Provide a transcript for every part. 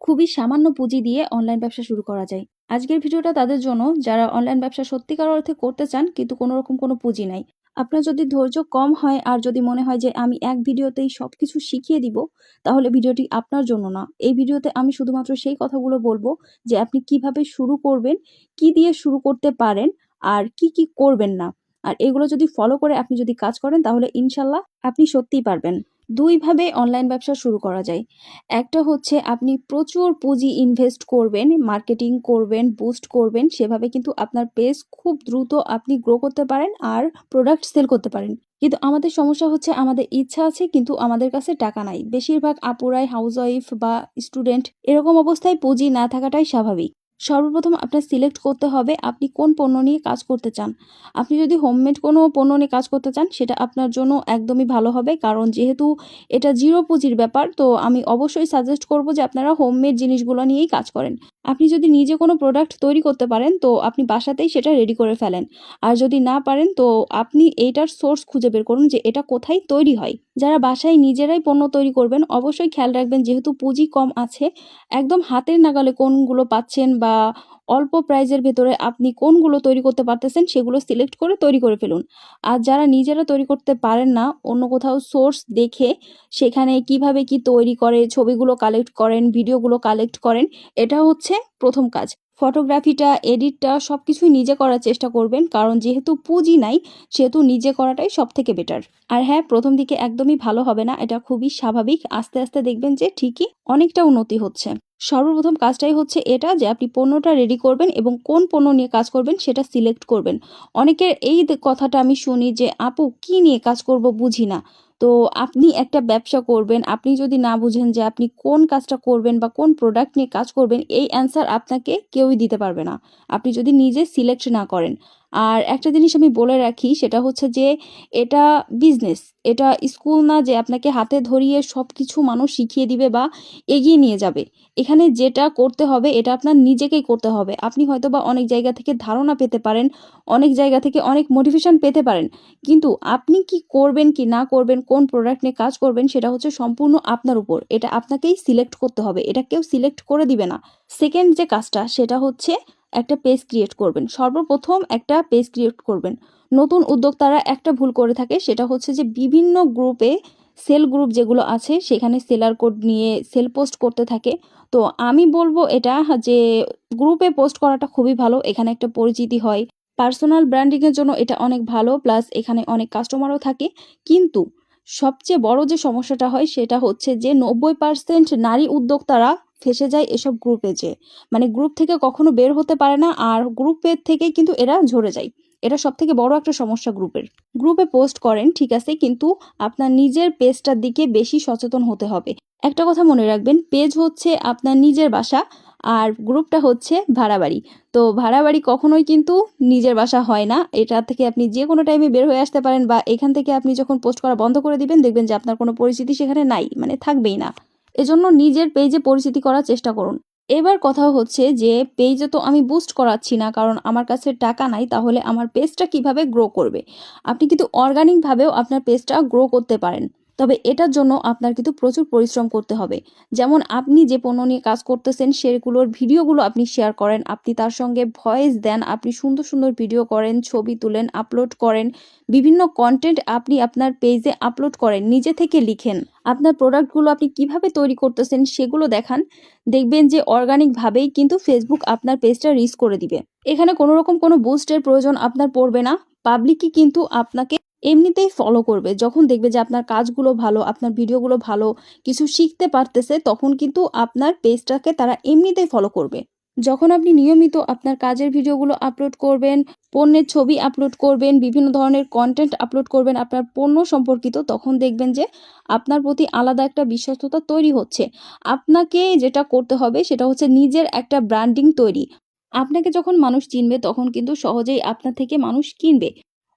খুবই সামান্য পুঁজি দিয়ে অনলাইন ব্যবসা শুরু করা যায়। আজকের ভিডিওটা তাদের জন্য, যারা অনলাইন ব্যবসা সত্যিকার অর্থে করতে চান, কিন্তু কোনো রকম কোনো পুঁজি নাই। আপনার যদি ধৈর্য কম হয় আর যদি মনে হয় যে আমি এক ভিডিওতেই সব কিছু শিখিয়ে দিব, তাহলে ভিডিওটি আপনার জন্য না। এই ভিডিওতে আমি শুধুমাত্র সেই কথাগুলো বলব যে আপনি কীভাবে শুরু করবেন, কি দিয়ে শুরু করতে পারেন আর কি কি করবেন না। আর এগুলো যদি ফলো করে আপনি যদি কাজ করেন, তাহলে ইনশাল্লাহ আপনি সত্যিই পারবেন। দুইভাবে অনলাইন ব্যবসা শুরু করা যায়। একটা হচ্ছে আপনি প্রচুর পুঁজি ইনভেস্ট করবেন মার্কেটিং করবেন বুস্ট করবেন, সেভাবে কিন্তু আপনার পেজ খুব দ্রুত আপনি গ্রো করতে পারেন আর প্রোডাক্ট সেল করতে পারেন। কিন্তু আমাদের সমস্যা হচ্ছে আমাদের ইচ্ছা আছে কিন্তু আমাদের কাছে টাকা নাই। বেশিরভাগ আপুরাই হাউস ওয়াইফ বা স্টুডেন্ট এরকম অবস্থায় পুঁজি না থাকাটাই স্বাভাবিক। সর্বপ্রথম আপনার সিলেক্ট করতে হবে আপনি কোন পণ্য নিয়ে কাজ করতে চান। আপনি যদি হোমমেড কোনো পণ্য নিয়ে কাজ করতে চান, সেটা আপনার জন্য একদমই ভালো হবে। কারণ যেহেতু এটা জিরো পুঁজির ব্যাপার, তো আমি অবশ্যই সাজেস্ট করব যে আপনারা হোমমেড জিনিসগুলো নিয়েই কাজ করেন। আপনি যদি নিজে কোনো প্রোডাক্ট তৈরি করতে পারেন, তো আপনি বাসাতেই সেটা রেডি করে ফেলেন। আর যদি না পারেন, তো আপনি এইটার সোর্স খুঁজে বের করুন যে এটা কোথায় তৈরি হয়। যারা বাসায় নিজেরাই পণ্য তৈরি করবেন, অবশ্যই খেয়াল রাখবেন যেহেতু পুঁজি কম আছে, একদম হাতের নাগালে কোনগুলো পাচ্ছেন বা অল্প প্রাইজের ভেতরে আপনি কোনগুলো তৈরি করতে পারতেছেন সেগুলো সিলেক্ট করে তৈরি করে ফেলুন। আর যারা নিজেরা তৈরি করতে পারেন না, অন্য কোথাও সোর্স দেখে সেখানে কীভাবে কি তৈরি করে, ছবিগুলো কালেক্ট করেন, ভিডিওগুলো কালেক্ট করেন, এটা হচ্ছে প্রথম কাজ। ফটোগ্রাফিটা এডিটটা সব কিছুই নিজে করার চেষ্টা করবেন, কারণ যেহেতু পুঁজি নাই, সেহেতু নিজে করাটাই সব থেকে বেটার আর হ্যাঁ প্রথম দিকে একদমই ভালো হবে না, এটা খুবই স্বাভাবিক। আস্তে আস্তে দেখবেন যে ঠিকই অনেকটা উন্নতি হচ্ছে। সর্বপ্রথম কাজটাই হচ্ছে এটা যে আপনি পণ্যটা রেডি করবেন এবং কোন পণ্য নিয়ে কাজ করবেন সেটা সিলেক্ট করবেন। অনেকের এই কথাটা আমি শুনি যে, আপু, কি নিয়ে কাজ করব বুঝি না। তো আপনি একটা ব্যবসা করবেন, আপনি যদি না বুঝেন যে আপনি কোন কাজটা করবেন বা কোন প্রোডাক্ট নিয়ে কাজ করবেন, এই অ্যান্সার আপনাকে কেউই দিতে পারবে না। আপনি যদি নিজে সিলেক্ট না করেন। আর একটা জিনিস আমি বলে রাখি, সেটা হচ্ছে যে এটা বিজনেস এটা স্কুল না যে আপনাকে হাতে ধরিয়ে সব কিছু মানুষ শিখিয়ে দিবে বা এগিয়ে নিয়ে যাবে। এখানে যেটা করতে হবে, এটা আপনার নিজেকেই করতে হবে। আপনি হয়তো বা অনেক জায়গা থেকে ধারণা পেতে পারেন, অনেক জায়গা থেকে অনেক মোটিভেশন পেতে পারেন। কিন্তু আপনি কি করবেন কি না করবেন, কোন প্রোডাক্ট নিয়ে কাজ করবেন, সেটা হচ্ছে সম্পূর্ণ আপনার উপর। এটা আপনাকেই সিলেক্ট করতে হবে। এটা কেউ সিলেক্ট করে দিবে না। সেকেন্ড যে কাজটা, সেটা হচ্ছে একটা পেজ ক্রিয়েট করবেন। সর্বপ্রথম একটা পেজ ক্রিয়েট করবেন। নতুন উদ্যোক্তারা একটা ভুল করে থাকে, সেটা হচ্ছে যে বিভিন্ন গ্রুপে সেল গ্রুপ যেগুলো আছে, সেখানে সেলার কোড নিয়ে সেল পোস্ট করতে থাকে। তো আমি বলব এটা যে গ্রুপে পোস্ট করাটা খুবই ভালো, এখানে একটা পরিচিতি হয়। পার্সোনাল ব্র্যান্ডিংয়ের জন্য এটা অনেক ভালো প্লাস এখানে অনেক কাস্টমারও থাকে। কিন্তু সবচেয়ে বড় যে সমস্যাটা হয়, সেটা হচ্ছে যে নব্বই পার্সেন্ট নারী উদ্যোক্তারা ফেসে যায় এসব গ্রুপে যে মানে গ্রুপ থেকে কখনো বের হতে পারে না আর গ্রুপের থেকেই কিন্তু এরা ঝরে যায়। এটা সব থেকে বড় একটা সমস্যা গ্রুপের গ্রুপে পোস্ট করেন, ঠিক আছে, কিন্তু আপনার নিজের পেজটার দিকে বেশি সচেতন হতে হবে। একটা কথা মনে রাখবেন পেজ হচ্ছে আপনার নিজের বাসা আর গ্রুপটা হচ্ছে ভাড়া বাড়ি তো ভাড়া বাড়ি কখনোই কিন্তু নিজের বাসা হয় না। এটা থেকে আপনি যে কোনো টাইমে বের হয়ে আসতে পারেন বা এখান থেকে আপনি যখন পোস্ট করা বন্ধ করে দিবেন, দেখবেন যে আপনার কোনো পরিচিতি সেখানে নাই মানে থাকবেই না। এজন্য নিজের পেজে পরিচিতি করার চেষ্টা করুন। এবার কথা হচ্ছে যে পেজে তো আমি বুস্ট করাচ্ছি না, কারণ আমার কাছে টাকা নাই, তাহলে আমার পেজটা কীভাবে গ্রো করবে? আপনি কিন্তু অর্গানিকভাবেও আপনার পেজটা গ্রো করতে পারেন। তবে এটার জন্য আপনার কিন্তু প্রচুর পরিশ্রম করতে হবে। যেমন আপনি যে পণ্য নিয়ে কাজ করতেছেন, সেগুলোর ভিডিওগুলো আপনি শেয়ার করেন। আপনি তার সঙ্গে ভয়েস দেন, আপনি সুন্দর সুন্দর ভিডিও করেন, ছবি তুলেন আপলোড করেন। বিভিন্ন কন্টেন্ট আপনি আপনার পেজে আপলোড করেন, নিজে থেকে লিখেন। আপনার প্রোডাক্টগুলো আপনি কীভাবে তৈরি করতেছেন সেগুলো দেখান। দেখবেন যে অর্গানিকভাবেই কিন্তু ফেসবুক আপনার পেজটা রিচ করে দিবে। এখানে কোনো রকম কোনো বুস্টের প্রয়োজন আপনার পড়বে না। পাবলিকই কিন্তু আপনাকে এমনিতেই ফলো করবে। যখন দেখবে যে আপনার কাজগুলো ভালো, আপনার ভিডিওগুলো ভালো, কিছু শিখতে পারতেছে, তখন কিন্তু আপনার পেজটাকে তারা এমনিতেই ফলো করবে। যখন আপনি নিয়মিত আপনার কাজের ভিডিওগুলো আপলোড করবেন, পণ্যের ছবি আপলোড করবেন, বিভিন্ন ধরনের কন্টেন্ট আপলোড করবেন আপনার পণ্য সম্পর্কিত, তখন দেখবেন যে আপনার প্রতি আলাদা একটা বিশ্বস্ততা তৈরি হচ্ছে। আপনাকে যেটা করতে হবে সেটা হচ্ছে নিজের একটা ব্র্যান্ডিং তৈরি। আপনাকে যখন মানুষ চিনবে, তখন কিন্তু সহজেই আপনার থেকে মানুষ কিনবে।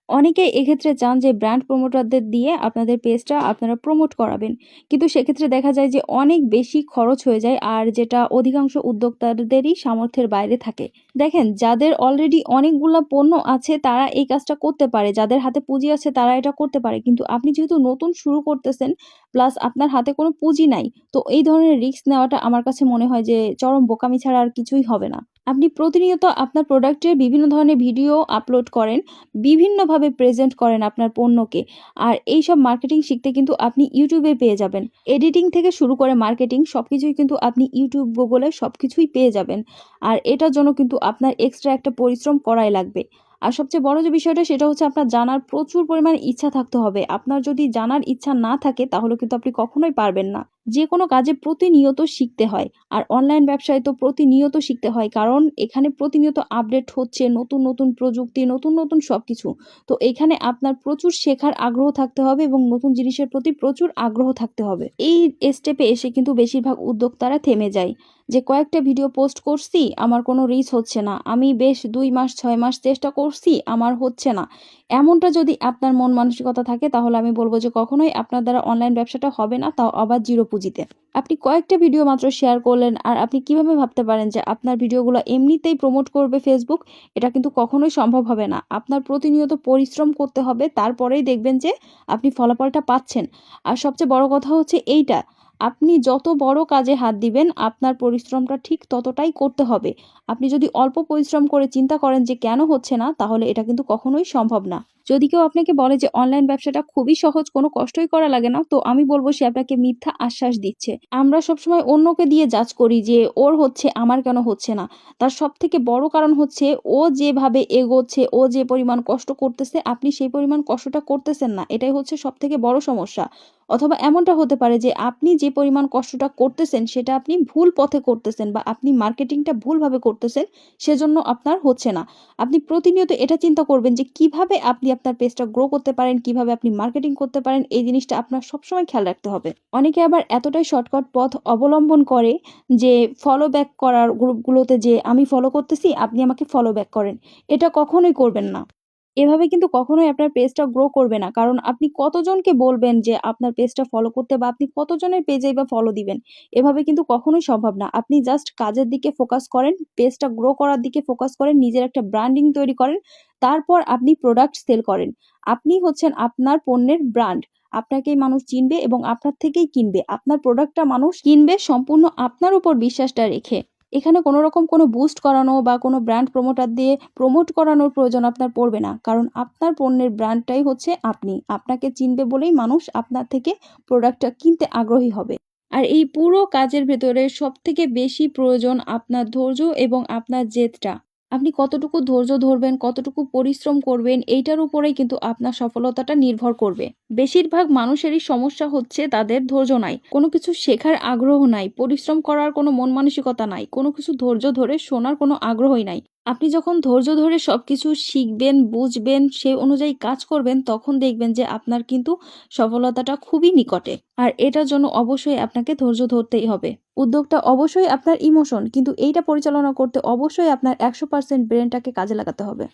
অনেকেই এক্ষেত্রে চান যে ব্র্যান্ড প্রমোটারদের দিয়ে আপনাদের পেজটা আপনারা প্রমোট করাবেন। কিন্তু সেক্ষেত্রে দেখা যায় যে অনেক বেশি খরচ হয়ে যায় আর যেটা অধিকাংশ উদ্যোক্তাদেরই সামর্থ্যের বাইরে থাকে। দেখেন, যাদের অলরেডি অনেকগুলো পণ্য আছে, তারা এই কাজটা করতে পারে। যাদের হাতে পুঁজি আছে, তারা এটা করতে পারে। কিন্তু আপনি যেহেতু নতুন শুরু করতেছেন প্লাস আপনার হাতে কোনো পুঁজি নাই, তো এই ধরনের রিস্ক নেওয়াটা আমার কাছে মনে হয় যে চরম বোকামি ছাড়া আর কিছুই হবে না। আপনি প্রতিনিয়ত আপনার প্রোডাক্টের বিভিন্ন ধরনের ভিডিও আপলোড করেন, বিভিন্নভাবে প্রেজেন্ট করেন আপনার পণ্যকে। আর এই সব মার্কেটিং শিখতে কিন্তু আপনি ইউটিউবে পেয়ে যাবেন। এডিটিং থেকে শুরু করে মার্কেটিং সব কিছুই কিন্তু আপনি ইউটিউব, গুগলে সব কিছুই পেয়ে যাবেন। আর এটার জন্য কিন্তু আপনার এক্সট্রা একটা পরিশ্রম করাই লাগবে। আর সবচেয়ে বড় যে বিষয়টা, সেটা হচ্ছে আপনার জানার প্রচুর পরিমাণে ইচ্ছা থাকতে হবে। আপনার যদি জানার ইচ্ছা না থাকে, তাহলে কিন্তু আপনি কখনোই পারবেন না। যে কোনো কাজে প্রতিনিয়ত শিখতে হয়। আর অনলাইন ব্যবসায় তো প্রতিনিয়ত শিখতে হয়, কারণ এখানে প্রতিনিয়ত আপডেট হচ্ছে, নতুন নতুন প্রযুক্তি, নতুন নতুন সব কিছু তো এখানে আপনার প্রচুর শেখার আগ্রহ থাকতে হবে এবং নতুন জিনিসের প্রতি প্রচুর আগ্রহ থাকতে হবে। এই স্টেপে এসে কিন্তু বেশিরভাগ উদ্যোক্তারা থেমে যায় যে, কয়েকটা ভিডিও পোস্ট করছি, আমার কোনো রিচ হচ্ছে না। আমি বেশ দুই মাস, ছয় মাস চেষ্টা করছি, আমার হচ্ছে না। এমনটা যদি আপনার মন মানসিকতা থাকে, তাহলে আমি বলব যে কখনোই আপনার দ্বারা অনলাইন ব্যবসাটা হবে না, তাও আবার জিরো পুঁজিতে। আপনি কয়েকটা ভিডিও মাত্র শেয়ার করলেন, আর আপনি কীভাবে ভাবতে পারেন যে আপনার ভিডিওগুলো এমনিতেই প্রমোট করবে ফেসবুক এটা কিন্তু কখনোই সম্ভব হবে না। আপনার প্রতিনিয়ত পরিশ্রম করতে হবে, তারপরেই দেখবেন যে আপনি ফলাফলটা পাচ্ছেন। আর সবচেয়ে বড় কথা হচ্ছে এইটা আপনি যত বড় কাজে হাত দিবেন, আপনার পরিশ্রমটা ঠিক ততটাই করতে হবে। আপনি যদি অল্প পরিশ্রম করে চিন্তা করেন যে কেন হচ্ছে না, তাহলে এটা কিন্তু কখনোই সম্ভব না। যদি কেউ আপনাকে বলে যে অনলাইন ব্যবসাটা খুবই সহজ, কোনো কষ্টই করা লাগে না, তো আমি বলব সে আপনাকে মিথ্যা আশ্বাস দিচ্ছে। আমরা সবসময় অন্যকে দিয়ে জাজ করি যে ওর হচ্ছে, আমার কেন হচ্ছে না। তার সব থেকে বড় কারণ হচ্ছে, ও যেভাবে এগোচ্ছে, ও যে পরিমাণ কষ্ট করতেছে, আপনি সেই পরিমাণ কষ্টটা করতেছেন না। এটাই হচ্ছে সব থেকে বড় সমস্যা। অথবা এমনটা হতে পারে যে আপনি যে পরিমাণ কষ্টটা করতেছেন, সেটা আপনি ভুল পথে করতেছেন বা আপনি মার্কেটিংটা ভুলভাবে করতেছেন, সেজন্য আপনার হচ্ছে না। আপনি প্রতিনিয়ত এটা চিন্তা করবেন যে কীভাবে আপনি আপনার পেজটা গ্রো করতে পারেন, কীভাবে আপনি মার্কেটিং করতে পারেন, এই জিনিসটা আপনার সবসময় খেয়াল রাখতে হবে। অনেকে আবার এতটাই শর্টকাট পথ অবলম্বন করে যে ফলো ব্যাক করার গ্রুপগুলোতে যে আমি ফলো করতেছি, আপনি আমাকে ফলো ব্যাক করেন। এটা কখনোই করবেন না। এভাবে কিন্তু কখনোই আপনার পেজটা গ্রো করবে না। কারণ আপনি কতজনকে বলবেন যে আপনার পেজটা ফলো করতে বা আপনি কতজনের পেজে বা ফলো দিবেন, এভাবে কিন্তু কখনোই সম্ভব না। আপনি জাস্ট কাজের দিকে ফোকাস করেন পেজটা গ্রো করার দিকে ফোকাস করেন, নিজের একটা ব্র্যান্ডিং তৈরি করেন, তারপর আপনি প্রোডাক্ট সেল করেন। আপনি হচ্ছেন আপনার পণ্যের ব্র্যান্ড আপনাকেই মানুষ চিনবে এবং আপনার থেকেই কিনবে। আপনার প্রোডাক্টটা মানুষ কিনবে, সম্পূর্ণ আপনার উপর বিশ্বাসটা রেখে। এখানে কোনো রকম কোনো বুস্ট করানো বা কোনো ব্র্যান্ড প্রমোটার দিয়ে প্রমোট করানোর প্রয়োজন আপনার পড়বে না। কারণ আপনার পণ্যের ব্র্যান্ডটাই হচ্ছে আপনি। আপনাকে চিনবে বলেই মানুষ আপনার থেকে প্রোডাক্টটা কিনতে আগ্রহী হবে। আর এই পুরো কাজের ভেতরে সবথেকে বেশি প্রয়োজন আপনার ধৈর্য এবং আপনার জেদটা। আপনি কতটুকু ধৈর্য ধরবেন, কতটুকু পরিশ্রম করবেন, এইটার উপরেই কিন্তু আপনার সফলতাটা নির্ভর করবে। বেশিরভাগ মানুষেরই সমস্যা হচ্ছে তাদের ধৈর্য নাই। কোনো কিছু শেখার আগ্রহ নাই, পরিশ্রম করার কোনো মন মানসিকতা নাই, কোনো কিছু ধৈর্য ধরে শোনার কোনো আগ্রহই নাই। আপনি যখন ধৈর্য ধরে সব কিছু শিখবেন, বুঝবেন সে অনুযায়ী কাজ করবেন, তখন দেখবেন যে আপনার কিন্তু সফলতাটা খুবই নিকটে। আর এটার জন্য অবশ্যই আপনাকে ধৈর্য ধরতেই হবে। উদ্যোগটা অবশ্যই আপনার ইমোশন, কিন্তু এইটা পরিচালনা করতে অবশ্যই আপনার একশো পার্সেন্ট ব্রেনটাকে কাজে লাগাতে হবে।